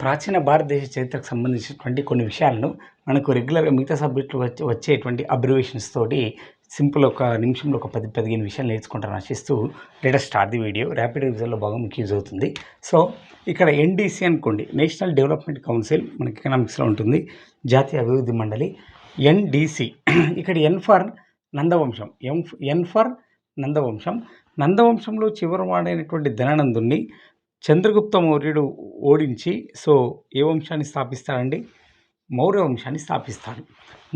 ప్రాచీన భారతదేశ చరిత్రకు సంబంధించినటువంటి కొన్ని విషయాలను మనకు రెగ్యులర్గా మిగతా సబ్జెక్టులు వచ్చే వచ్చేటువంటి అబ్రివేషన్స్ తోటి సింపుల్ ఒక నిమిషంలో ఒక పది పదిహేను విషయాలు నేర్చుకుంటాను ఆశిస్తూ latest start the video rapid రివిజన్లో బాగా మీకు యూజ్ అవుతుంది సో ఇక్కడ ఎన్డీసీ అనుకోండి నేషనల్ డెవలప్మెంట్ కౌన్సిల్ మనకి ఎకనామిక్స్లో ఉంటుంది జాతీయ అభివృద్ధి మండలి ఎన్డీసీ ఇక్కడ N for నందవంశం M N for నందవంశం. నందవంశంలో చివరి వాడైనటువంటి ధనానందుణ్ణి చంద్రగుప్త మౌర్యుడు ఓడించి సో ఏ వంశాన్ని స్థాపిస్తాడండి? మౌర్య వంశాన్ని స్థాపిస్తాడు.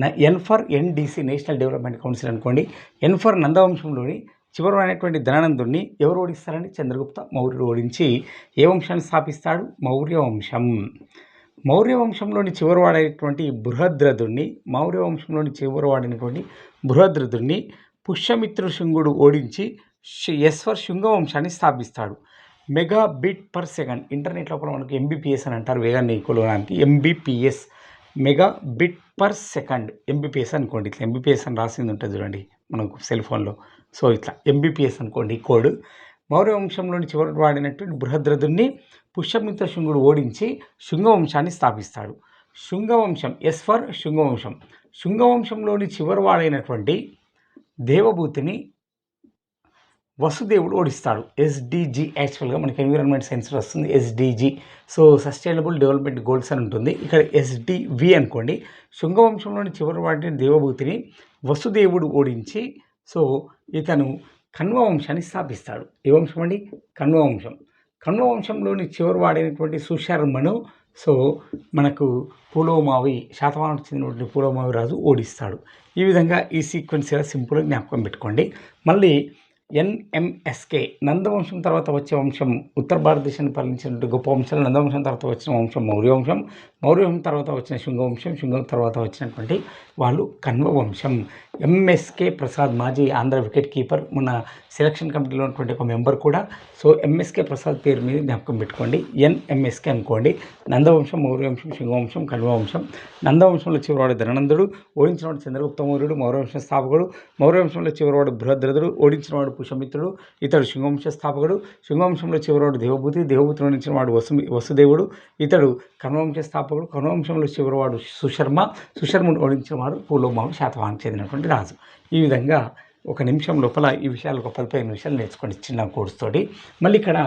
న- N for NDC national development council అనుకోండి. ఎన్ ఫర్ నందవంశంలోని చివరి అయినటువంటి ధనానందుణ్ణి ఎవరు ఓడిస్తారని చంద్రగుప్త మౌర్యుడు ఓడించి ఏ వంశాన్ని స్థాపిస్తాడు? మౌర్య వంశం. మౌర్య వంశంలోని చివరివాడైనటువంటి బృహద్రథుణ్ణి మౌర్య వంశంలోని చివరివాడైనటువంటి బృహద్రథుణ్ణి పుష్యమిత్ర శృంగుడు ఓడించి శ- యశ్వర్ శృంగ వంశాన్ని స్థాపిస్తాడు. Megabit per second. ఇంటర్నెట్ లోపల మనకు ఎంబీపీఎస్ అని అంటారు వేగాన్ని కొలవడానికి. MBPS megabit per second. MBPS అనుకోండి ఇట్లా. ఎంబీపీఎస్ అని రాసింది ఉంటుంది చూడండి మనకు సెల్ ఫోన్లో సో ఇట్లా ఎంబీపీఎస్ అనుకోండి కోడ్. మౌర్య వంశంలోని చివరి వాడినటువంటి బృహద్రథుణ్ణి పుష్యమిత్ర శృంగుడు ఓడించి శృంగవంశాన్ని స్థాపిస్తాడు. శృంగవంశం. Yes for శృంగవంశం. శృంగవంశంలోని చివరి వాడైనటువంటి దేవభూతిని వసుదేవుడు ఓడిస్తాడు. ఎస్డిజి యాక్చువల్గా మనకి ఎన్విరాన్మెంట్ సెన్సర్ వస్తుంది. SDG so sustainable development goals అని ఉంటుంది. ఇక్కడ ఎస్డివి అనుకోండి. శృంగవంశంలోని చివరి వాటి దేవభూతిని వసుదేవుడు ఓడించి సో ఇతను కణ్వ వంశాన్ని స్థాపిస్తాడు. ఏ వంశం అండి? కణ్వ వంశం. కణ్వ వంశంలోని చివరి వాడైనటువంటి సుశర్మను సో మనకు పూలోమావి శాతవానకు చెందినటువంటి పూలోమావి రాజు ఓడిస్తాడు. ఈ విధంగా ఈ సీక్వెన్స్ ఇలా సింపుల్గా జ్ఞాపకం పెట్టుకోండి. మళ్ళీ ఎన్ఎంఎస్కే నందవంశం తర్వాత వచ్చే వంశం ఉత్తర భారతదేశాన్ని పాలించినటువంటి గొప్ప వంశాలు నందవంశం తర్వాత వచ్చిన వంశం మౌర్య వంశం తర్వాత వచ్చిన శృంగవంశం శృంగం తర్వాత వచ్చినటువంటి వాళ్ళు కన్వ వంశం. ఎంఎస్కే ప్రసాద్ మాజీ ఆంధ్ర వికెట్ కీపర్ మన సెలక్షన్ కమిటీలో ఉన్నటువంటి ఒక మెంబర్ కూడా. సో ఎంఎస్కే ప్రసాద్ పేరు మీద జ్ఞాపకం పెట్టుకోండి. ఎన్ఎంఎస్కే అనుకోండి. నందవంశం మౌర్యవంశం శృంగవంశం కన్వవంశం నందవంశంలో చివరివాడు ధనందుడు ఓడించినవాడు చంద్రగుప్త మౌర్యుడు మౌర్యవంశం స్థాపకుడు మౌర్యవంశంలో చివరివాడు బృహద్రథుడు ఓడించినవాడు కుశమిత్రుడు ఇతడు శృంగవంశ స్థాపకుడు. శృంగవంశంలో చివరివాడు దేవభూతి దేవభూతిలో నుంచి వాడు వసు వసుదేవుడు. ఇతడు కర్మవంశ స్థాపకుడు కర్మవంశంలో చివరివాడు సుశర్మ. సుశర్మను ఓడించిన వాడు పూలోమావు శాతవాహం చెందినటువంటి రాజు. ఈ విధంగా ఒక నిమిషం లోపల ఈ విషయాలు ఒక పది పదిహేను విషయాలు నేర్చుకోండి చిన్న కోడ్స్ తోటి. మళ్ళీ ఇక్కడ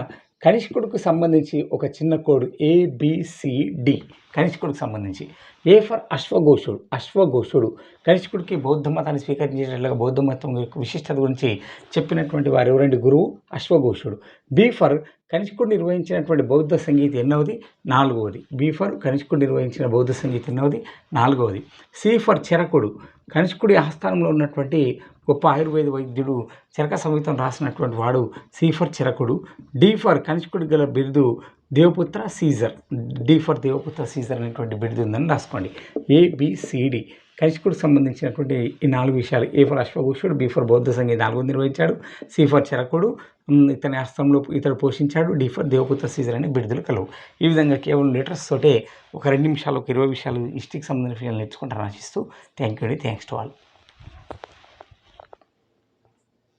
కనిష్కుడికి సంబంధించి ఒక చిన్న కోడ్ ఏబిసిడి కనిష్కుడికి సంబంధించి. ఏ ఫర్ అశ్వఘోషుడు అశ్వఘోషుడు కనిష్కుడికి బౌద్ధ మతాన్ని స్వీకరించేటట్లుగా బౌద్ధ మతం యొక్క విశిష్టత గురించి చెప్పినటువంటి వారు ఎవరండి? గురువు అశ్వఘోషుడు. బి ఫర్ కనిష్కుడు నిర్వహించినటువంటి బౌద్ధ సంగీతం ఎన్నవది? నాలుగవది. బి ఫర్ కనిష్కుడు నిర్వహించిన బౌద్ధ సంగీతం ఎన్నవది? నాలుగవది. సి ఫర్ చెరకుడు కనిష్కుడి ఆస్థానంలో ఉన్నటువంటి గొప్ప ఆయుర్వేద వైద్యుడు చరక సంగీతం రాసినటువంటి వాడు సీఫర్ చిరకుడు. డి ఫర్ కనిష్కుడి గల బిరుదు Devaputra Caesar D for Devaputra Caesar అనేటువంటి బిడ్డ ఉందని రాసుకోండి. ఏబిసిడి కనిష్కుడికి సంబంధించినటువంటి ఈ నాలుగు విషయాలు ఏ ఫర్ అశ్వభూషుడు బి ఫర్ బౌద్ధ సంగీత నాలుగు నిర్వహించాడు సి ఫర్ చరకుడు ఇతని హస్తంలో ఇతడు పోషించాడు డి ఫర్ దేవపుత్ర సీజర్ అని బిడుదలు కలవు. ఈ విధంగా కేవలం లెటర్స్ తోటే ఒక రెండు నిమిషాలు ఒక ఇరవై విషయాలు హిస్టరీకి సంబంధించిన విషయాలు నేర్చుకుంటారు ఆశిస్తూ థ్యాంక్ యూ అండి. Thanks to all.